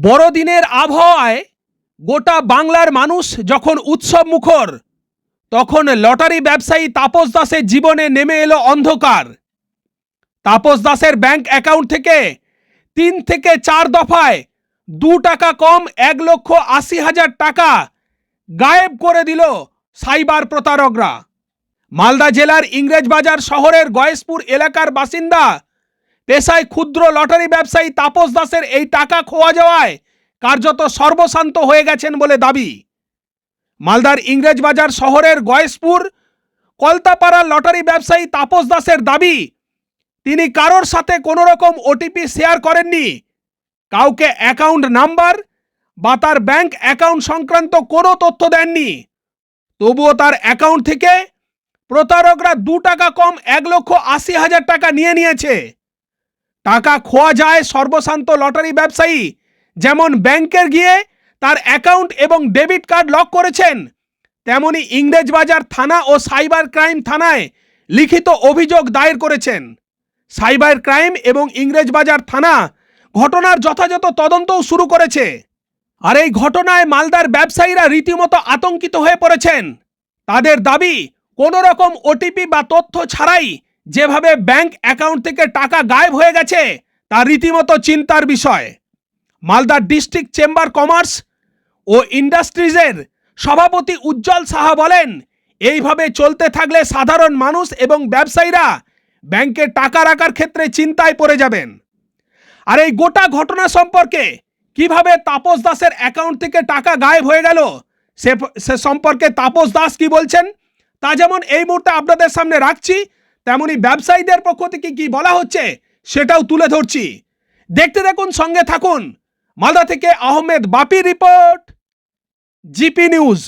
বড়দিনের আবহাওয়ায় গোটা বাংলার মানুষ যখন উৎসব মুখর, তখন লটারি ব্যবসায়ী তাপস দাসের জীবনে নেমে এলো অন্ধকার। তাপস দাসের ব্যাংক অ্যাকাউন্ট থেকে তিন থেকে চার দফায় দু টাকা কম এক লক্ষ আশি হাজার টাকা গায়েব করে দিল সাইবার প্রতারকরা। মালদা জেলার ইংরেজবাজার শহরের গয়েশপুর এলাকার বাসিন্দা পেশায় ক্ষুদ্র লটারি ব্যবসায়ী তাপস দাসের এই টাকা খোয়া যাওয়ায় কার্যত সর্বশান্ত হয়ে গেছেন বলে দাবি। মালদার ইংরেজবাজার শহরের গয়েশপুর কলতাপাড়ার লটারি ব্যবসায়ী তাপস দাসের দাবি, তিনি কারোর সাথে কোনো রকম ওটিপি শেয়ার করেননি। কাউকে অ্যাকাউন্ট নাম্বার বা তার ব্যাংক অ্যাকাউন্ট সংক্রান্ত কোনো তথ্য দেননি। তবুও তার অ্যাকাউন্ট থেকে প্রতারকরা দু টাকা কম এক লক্ষ আশি হাজার টাকা নিয়ে নিয়েছে। টাকা খোয়া যায় সর্বশান্ত লটারি ব্যবসায়ী। যেমন ব্যাংকের গিয়ে তার অ্যাকাউন্ট এবং ডেবিট কার্ড লক করেছেন, তেমনি ইংরেজবাজার থানা ও সাইবার ক্রাইম থানায় লিখিত অভিযোগ দায়ের করেছেন। সাইবার ক্রাইম এবং ইংরেজবাজার থানা ঘটনার যথাযথ তদন্তও শুরু করেছে। আর এই ঘটনায় মালদার ব্যবসায়ীরা রীতিমতো আতঙ্কিত হয়ে পড়েছেন। তাদের দাবি, কোনো রকম ওটিপি বা তথ্য ছাড়াই যেভাবে ব্যাংক অ্যাকাউন্ট থেকে টাকা গায়েব হয়ে গেছে, তা রীতিমতো চিন্তার বিষয়। মালদা ডিস্ট্রিক্ট চেম্বার কমার্স ও ইন্ডাস্ট্রিজের সভাপতি উজ্জ্বল সাহা বলেন, এইভাবে চলতে থাকলে সাধারণ মানুষ এবং ব্যবসায়ীরা ব্যাংকে টাকা রাখার ক্ষেত্রে চিন্তায় পড়ে যাবেন। আর এই গোটা ঘটনা সম্পর্কে কীভাবে তাপস দাসের অ্যাকাউন্ট থেকে টাকা গায়েব হয়ে গেল, সে সে সম্পর্কে তাপস দাস কি বলছেন, তা যেমন এই মুহূর্তে আপনাদের সামনে রাখছি। তেমনি ব্যবসায়ীদের পক্ষ থেকে কি বলা হচ্ছে সেটাও তুলে ধরছি। দেখতে দেখুন সঙ্গে থাকুন। মালদা থেকে Ahmed Bapi report, GP news.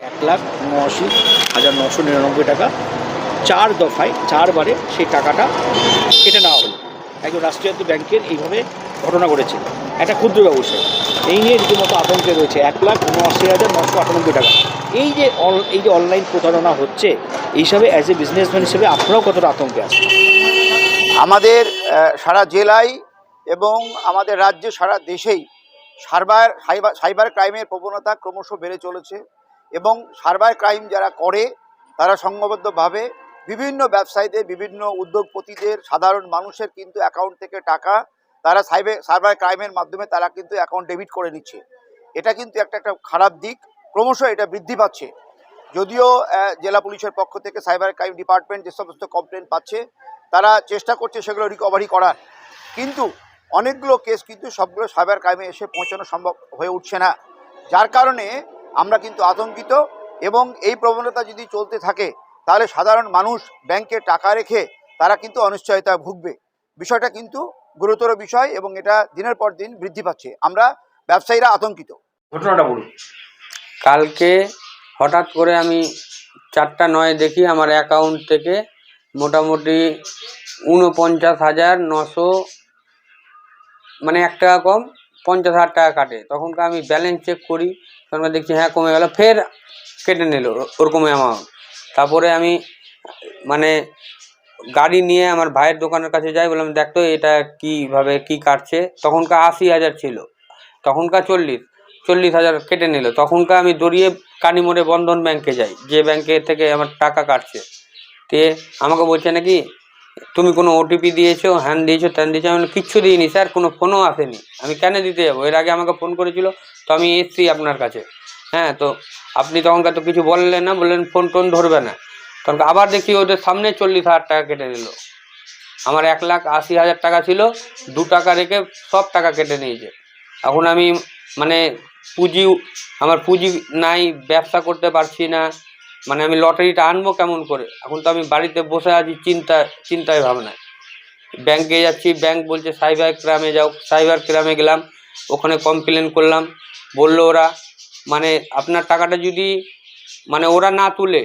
এক লাখ উনআশি হাজার নশো নিরানব্বই টাকা। চার দফায়, চারবারে সেই টাকাটা কেটে নেওয়া হলো। একজন রাষ্ট্রায়ত্ত ব্যাংকের এইভাবে ঘটনা ঘটেছে। একটা ক্ষুদ্র ব্যবসায়ী। এই নিয়ে রীতিমতো আতঙ্কে রয়েছে এক লাখ উনআশি হাজার নশো আটানব্বই টাকা। এই যে এই যে অনলাইন প্রতারণা হচ্ছে এই অ্যাজ এ বিজনেসম্যান হিসেবে আপনারাও কতটা আতঙ্কে আছেন? আমাদের সারা জেলায় এবং আমাদের রাজ্যে, সারা দেশেই সাইবার সাইবার সাইবার ক্রাইমের প্রবণতা ক্রমশ বেড়ে চলেছে এবং সাইবার ক্রাইম যারা করে, তারা সংঘবদ্ধভাবে বিভিন্ন ব্যবসায়ীদের, বিভিন্ন উদ্যোগপতিদের, সাধারণ মানুষের কিন্তু অ্যাকাউন্ট থেকে টাকা তারা সাইবার সাইবার ক্রাইমের মাধ্যমে তারা কিন্তু অ্যাকাউন্ট ডেবিট করে নিচ্ছে। এটা কিন্তু একটা একটা খারাপ দিক। ক্রমশ এটা বৃদ্ধি পাচ্ছে। যদিও জেলা পুলিশের পক্ষ থেকে সাইবার ক্রাইম ডিপার্টমেন্ট যে সমস্ত কমপ্লেন পাচ্ছে, তারা চেষ্টা করছে সেগুলো রিকভারি করার। কিন্তু অনেকগুলো কেস কিন্তু সবগুলো সাইবার ক্রাইমে এসে পৌঁছানো সম্ভব হয়ে উঠছে না। যার কারণে আমরা কিন্তু আতঙ্কিত এবং এই প্রবণতা যদি চলতে থাকে তাহলে সাধারণ মানুষ ব্যাংকে টাকা রেখে তারা কিন্তু অনিশ্চয়তা ভুগবে। বিষয়টা কিন্তু গুরুতর বিষয় এবং এটা দিনের পর দিন বৃদ্ধি পাচ্ছে। আমরা ব্যবসায়ীরা আতঙ্কিত। ঘটনাটা বলুন। কালকে হঠাৎ করে আমি চারটা নয় দেখি আমার অ্যাকাউন্ট থেকে মোটামুটি উনপঞ্চাশ হাজার নশো মানে এক টাকা কম পঞ্চাশ হাজার টাকা কাটে। তখনকার আমি ব্যালেন্স চেক করি তখন দেখছি হ্যাঁ কমে গেল ফের কেটে নিল ওরকম অ্যামাউন্ট তারপরে আমি মানে গাড়ি নিয়ে আমার ভাইয়ের দোকানের কাছে যাই, বললাম, দেখ তো, এটা কীভাবে, কী কাটছে? তখনকার আশি হাজার ছিল, তখনকার চল্লিশ চল্লিশ হাজার কেটে নিল। তখনকার আমি দৌড়িয়ে কানিমোড়ে বন্ধন ব্যাংকে যাই, যে ব্যাংকে থেকে আমার টাকা কাটছে। তে আমাকে বলছে নাকি, তুমি কোনো ওটিপি দিয়েছ, হ্যান দিয়েছ, ত্যান দিয়েছ? আমি কিচ্ছু দিইনি, স্যার, কোনো ফোনও আসেনি। আমি কেন দিতে যাব? এর আগে আমাকে ফোন করেছিল, তো আমি এসছি আপনার কাছে। হ্যাঁ তো আপনি তখনকার তো কিছু বললেন না, বললেন ফোন টোন ধরবে না। তখন আবার দেখি ওদের সামনে চল্লিশ হাজার টাকা কেটে নিল। আমার এক লাখ আশি হাজার টাকা ছিল, দু টাকা রেখে সব টাকা কেটে নিয়েছে। এখন আমি মানে পুঁজি, আমার পুঁজি নাই, ব্যবসা করতে পারছি না মানে আমি লটারিটা আনব কেমন করে? এখন তো আমি বাড়িতে বসে আছি, চিন্তা, চিন্তায় ভাবনায় ব্যাংকে যাচ্ছি, ব্যাংক বলছে, সাইবার ক্রামে যাও। সাইবার ক্রামে গেলাম, ওখানে কমপ্লেন করলাম, বলল ওরা মানে আপনার টাকাটা যদি মানে ওরা না তুলে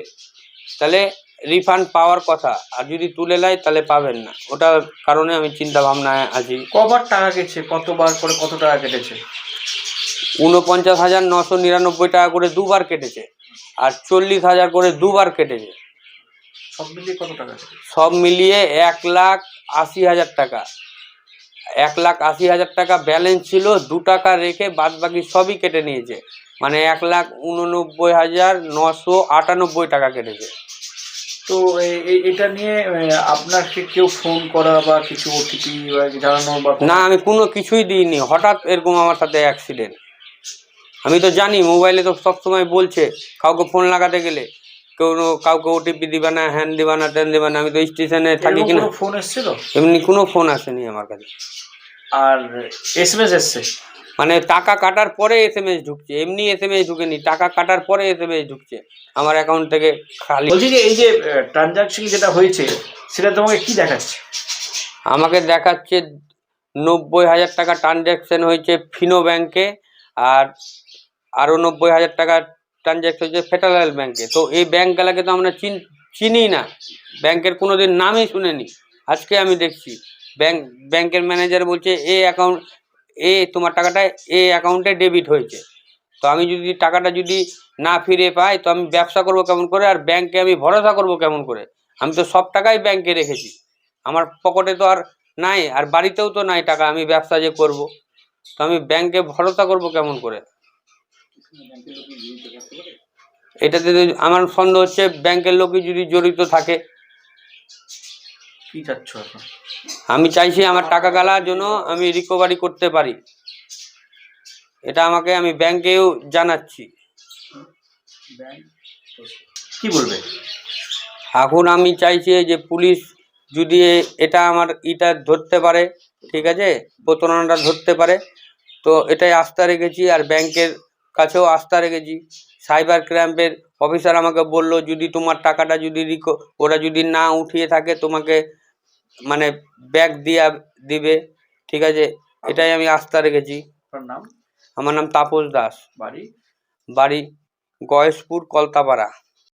তাহলে রিফান্ড পাওয়ার কথা। আর যদি তুলে নেয় তাহলে পাবেন না। ওটার কারণে আমি চিন্তা ভাবনায় আছি। কবার টাকা কেটেছে? কতবার করে কত টাকা কেটেছে? উনপঞ্চাশ হাজার নশো নিরানব্বই টাকা করে দুবার কেটেছে। আর চল্লিশ হাজার করে দুবার কেটেছে। সব মিলিয়ে কত টাকা? সব মিলিয়ে এক লাখ আশি হাজার টাকা। এক লাখ আশি হাজার টাকা ব্যালেন্স ছিল দু টাকা রেখে বাদ বাকি সবই কেটে নিয়েছে। মানে এক লাখ উননব্বই হাজার নশো আটানব্বই টাকা কেটেছে। তো এটা নিয়ে আপনাকে কেউ ফোন করা বা কিছু ওটিপি জানানো বা না আমি কোনো কিছুই দিইনি। হঠাৎ এরকম আমার সাথে অ্যাক্সিডেন্ট আমি তো জানি মোবাইলে তো সবসময় বলছে কাউকে ফোন লাগাতে গেলে। কেউ কাউকে ওটিপি দিবে না হ্যান দিবে না টেন দিবে না। আমি তো স্টেশনে থাকি কিনা। ফোন এসেছিল? এমনি কোনো ফোন আসেনি আমার কাছে। আর এস এম এসছে? মানে টাকা কাটার পরে এস এম এস ঢুকছে এমনি এস এম এস ঢুকেনি টাকা কাটার পরে এস এম এস ঢুকছে আমার অ্যাকাউন্ট থেকে খালি। বলছি যে এই যে ট্রানজাকশন যেটা হয়েছে সেটা তোমাকে কি দেখাচ্ছে? আমাকে দেখাচ্ছে নব্বই হাজার টাকা ট্রানজ্যাকশন হয়েছে ফিনো ব্যাংকে আর আরও নব্বই হাজার টাকা ট্রানজ্যাকশন হয়েছে ফেডারেল ব্যাংকে তো এই ব্যাংকগুলোকে তো আমরা চিন চিনি না। ব্যাংকের কোনো দিন নামই শুনিনি। আজকে আমি দেখছি। ব্যাংক ব্যাংকের ম্যানেজার বলছে এ অ্যাকাউন্ট এ তোমার টাকাটা এ অ্যাকাউন্টে ডেবিট হয়েছে। তো আমি যদি টাকাটা যদি না ফিরে পাই, তো আমি ব্যবসা করব কেমন করে আর ব্যাংকে আমি ভরসা করব কেমন করে? আমি তো সব টাকাই ব্যাংকে রেখেছি। আমার পকেটে তো আর নাই, আর বাড়িতেও তো নাই টাকা, আমি ব্যবসা যে করব। তো আমি ব্যাংকে ভরসা করব কেমন করে? এটাতে আমার সন্দেহ হচ্ছে, ব্যাংকের লোকই যদি জড়িত থাকে কি চাচ্ছ এখন? আমি চাইছি আমার টাকা গালার জন্য আমি রিকভারি করতে পারি। এটা আমাকে আমি ব্যাংকেও জানাচ্ছি। কি বলবে? এখন আমি চাইছি যে পুলিশ যদি এটা আমার ইটা ধরতে পারে ঠিক আছে? প্রতারণাটা ধরতে পারে। তো এটাই আস্থা রেখেছি আর ব্যাংকের কাছেও আস্থা রেখেছি। সাইবার ক্র্যাম্পের অফিসার আমাকে বলল যদি তোমার টাকাটা যদি রিকো ওরা যদি না উঠিয়ে থাকে তোমাকে মানে ব্যাগ দিয়া দিবে। ঠিক আছে? এটাই আমি আস্থা রেখেছি। নাম? আমার নাম তাপস দাস। বাড়ি? বাড়ি গয়েশপুর কলতাপাড়া।